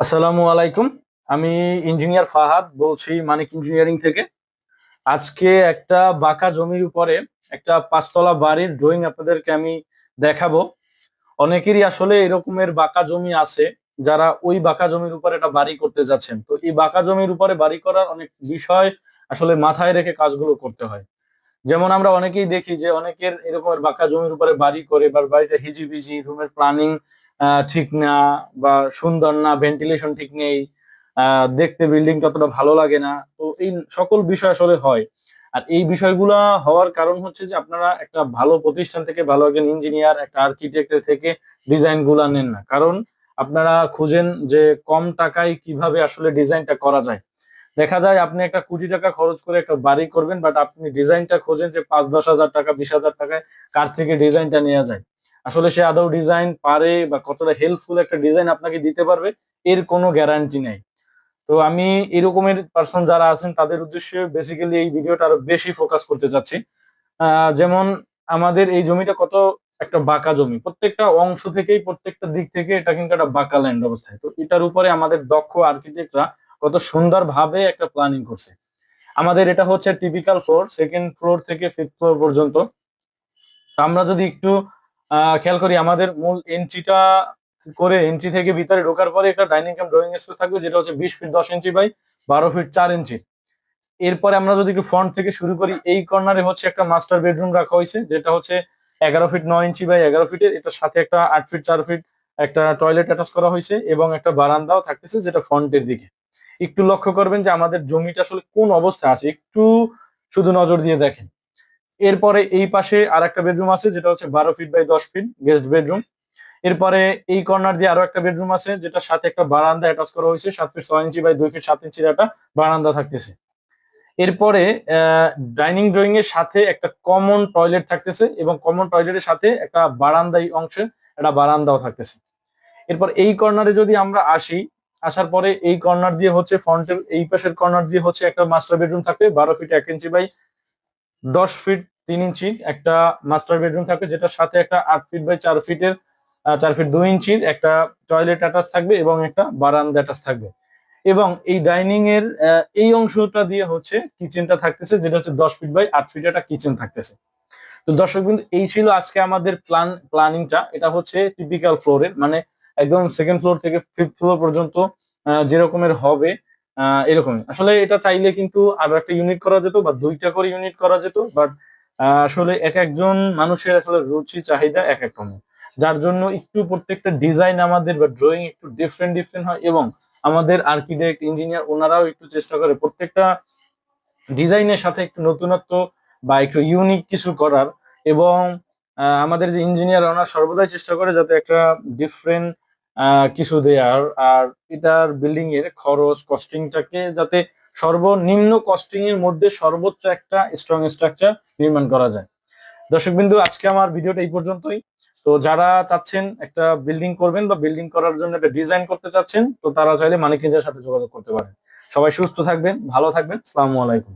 আসসালামু আলাইকুম। আমি ইঞ্জিনিয়ার ফাহাদ বলছি মানিক ইঞ্জিনিয়ারিং থেকে। আজকে একটা বাঁকা জমির উপরে একটা পাঁচতলা বাড়ির ড্রয়িং আপনাদেরকে আমি দেখাবো। অনেকেরই আসলে এরকমের বাঁকা জমি আছে যারা ওই বাঁকা জমির উপরে একটা বাড়ি করতে যাচ্ছেন। তো এই বাঁকা জমির উপরে বাড়ি করার অনেক বিষয় আসলে মাথায় রেখে কাজগুলো করতে হয়। যেমন আমরা অনেকেই দেখি যে অনেকের এরকমের বাঁকা জমির উপরে বাড়ি করে বা বাড়িতে হিজিবিজি, রুমের প্ল্যানিং ঠিক না বা সুন্দর না ভেন্টিলেশন ঠিক নেই দেখতে বিল্ডিং ততটা ভালো লাগে না। তো এই সকল বিষয় আসলে হয়। আর এই বিষয়গুলা হওয়ার কারণ হচ্ছে যে আপনারা একটা ভালো প্রতিষ্ঠান থেকে, ভালো একজন ইঞ্জিনিয়ার একটা আর্কিটেক্টের থেকে ডিজাইনগুলা নেন না। কারণ আপনারা খুঁজেন যে কম টাকায় কীভাবে আসলে ডিজাইনটা করা যায়। দেখা যায় আপনি একটা কোটি টাকা খরচ করে একটা বাড়ি করবেন বাট আপনি ডিজাইনটা খোঁজেন যে পাঁচ দশ হাজার টাকা, বিশ হাজার টাকায় কার থেকে ডিজাইনটা নেওয়া যায়। আসলে সে আদৌ ডিজাইন পারে বা কতটা হেল্পফুল একটা ডিজাইন আপনাকে দিতে পারবে, এর কোনো গ্যারান্টি নাই। তো আমি এরকমের পার্সন যারা আছেন, তাদের উদ্দেশ্যে বেসিক্যালি এই ভিডিওটা আরও বেশি ফোকাস করতে চাচ্ছি। যেমন আমাদের এই জমিটা কত? একটা বাঁকা জমি। প্রত্যেকটা অংশ থেকেই, প্রত্যেকটা দিক থেকে এটা কিন্তু একটা বাঁকা ল্যান্ড অবস্থায়। তো এটার উপরে আমাদের দক্ষ আর্কিটেক্টরা কত সুন্দর ভাবে একটা প্ল্যানিং করছে। আমাদের এটা হচ্ছে টিপিক্যাল ফ্লোর সেকেন্ড ফ্লোর থেকে ফিফথ ফ্লোর পর্যন্ত। আমরা যদি একটু খেয়াল করি, আমাদের মূল এন্ট্রিটা করে এন্ট্রি থেকে ভিতরে ঢোকার পরে একটা ডাইনিং কাম ড্রয়িং স্পেস থাকবে, যেটা হচ্ছে বিশ ফিট দশ ইঞ্চি বাই বারো ফিট চার ইঞ্চি এরপরে আমরা যদি একটু ফ্রন্ট থেকে শুরু করি, এই কর্নারে হচ্ছে একটা মাস্টার বেডরুম রাখা হয়েছে, যেটা হচ্ছে এগারো ফিট নয় ইঞ্চি বাই এগারো ফিটের এটার সাথে একটা আট ফিট চার ফিট একটা টয়লেট অ্যাটাচ করা হয়েছে এবং একটা বারান্দাও থাকতেছে যেটা ফ্রন্টের দিকে। একটু লক্ষ্য করবেন যে আমাদের জমিটা আসলে কোন অবস্থায় আছে, একটু শুধু নজর দিয়ে দেখেন। এরপরে এই পাশে আর একটা বেডরুম আছে, যেটা হচ্ছে বারো ফিট বাই দশ ফিট গেস্ট বেডরুম এরপরে এই কর্নার দিয়ে আরও একটা বেডরুম আছে যেটা সাথে একটা বারান্দা অ্যাটাচ করা হয়েছে, সাত ফিট ছয় ইঞ্চি বাই দুই ফিট সাত ইঞ্চির একটা বারান্দা থাকতেছে। এরপরে ডাইনিং ড্রয়িং এর সাথে একটা কমন টয়লেট থাকতেছে এবং কমন টয়লেটের সাথে একটা বারান্দাই অংশে একটা বারান্দাও থাকতেছে। এরপর এই কর্নারে যদি আমরা আসি, আসার পরে এই কর্নার দিয়ে হচ্ছে ফ্রন্টের এই পাশের কর্নার দিয়ে হচ্ছে একটা মাস্টার বেডরুম থাকবে, বারো ফিট এক ইঞ্চি বাই দশ ফিট তিন ইঞ্চি একটা মাস্টার বেডরুম থাকবে, যেটার সাথে একটা আট ফিট বাই চার ফিটের চার ফিট দুই ইঞ্চির একটা টয়লেট অ্যাটাচ থাকবে এবং একটা বারান্দা অ্যাটাচ থাকবে। এবং এই ডাইনিং এর এই অংশটা দিয়ে হচ্ছে কিচেনটা থাকতেছে, যেটা হচ্ছে দশ ফিট বাই আট ফিট একটা কিচেন থাকতেছে। তো দর্শক বিন্দু, এই ছিল আজকে আমাদের প্ল্যান প্ল্যানিংটা এটা হচ্ছে টিপিক্যাল ফ্লোরের মানে একদম সেকেন্ড ফ্লোর থেকে ফিফথ ফ্লোর পর্যন্ত যেরকমের হবে। এরকমই। আসলে এটা চাইলে কিন্তু আরও একটা ইউনিট করা যেত বা দুইটা করে ইউনিট করা যেত বাট আসলে এক একজন মানুষের আসলে রুচি, চাহিদা এক এক রকম যার জন্য একটু প্রত্যেকটা ডিজাইন আমাদের বা ড্রয়িং একটু ডিফারেন্ট ডিফারেন্ট হয় এবং আমাদের আর্কিটেক্ট ইঞ্জিনিয়ার ওনারাও একটু চেষ্টা করে প্রত্যেকটা ডিজাইনের সাথে একটু নতুনত্ব বা একটু ইউনিক কিছু করার এবং আমাদের যে ইঞ্জিনিয়ার ওনারা সর্বদাই চেষ্টা করে যাতে একটা ডিফারেন্ট কিছু দেয়ার আর এটার বিল্ডিং এর খরচ কস্টিংটাকে যাতে সর্বনিম্ন কস্টিং এর মধ্যে সর্বোচ্চ একটা স্ট্রং স্ট্রাকচার নির্মাণ করা যায়। দর্শক বিন্দু, আজকে আমার ভিডিওটা এই পর্যন্তই। তো যারা চাচ্ছেন একটা বিল্ডিং করবেন বা বিল্ডিং করার জন্য একটা ডিজাইন করতে চাচ্ছেন, তো তারা চাইলে মানিক ইঞ্জিনিয়ার সাথে যোগাযোগ করতে পারেন। সবাই সুস্থ থাকবেন, ভালো থাকবেন। আসসালামু আলাইকুম।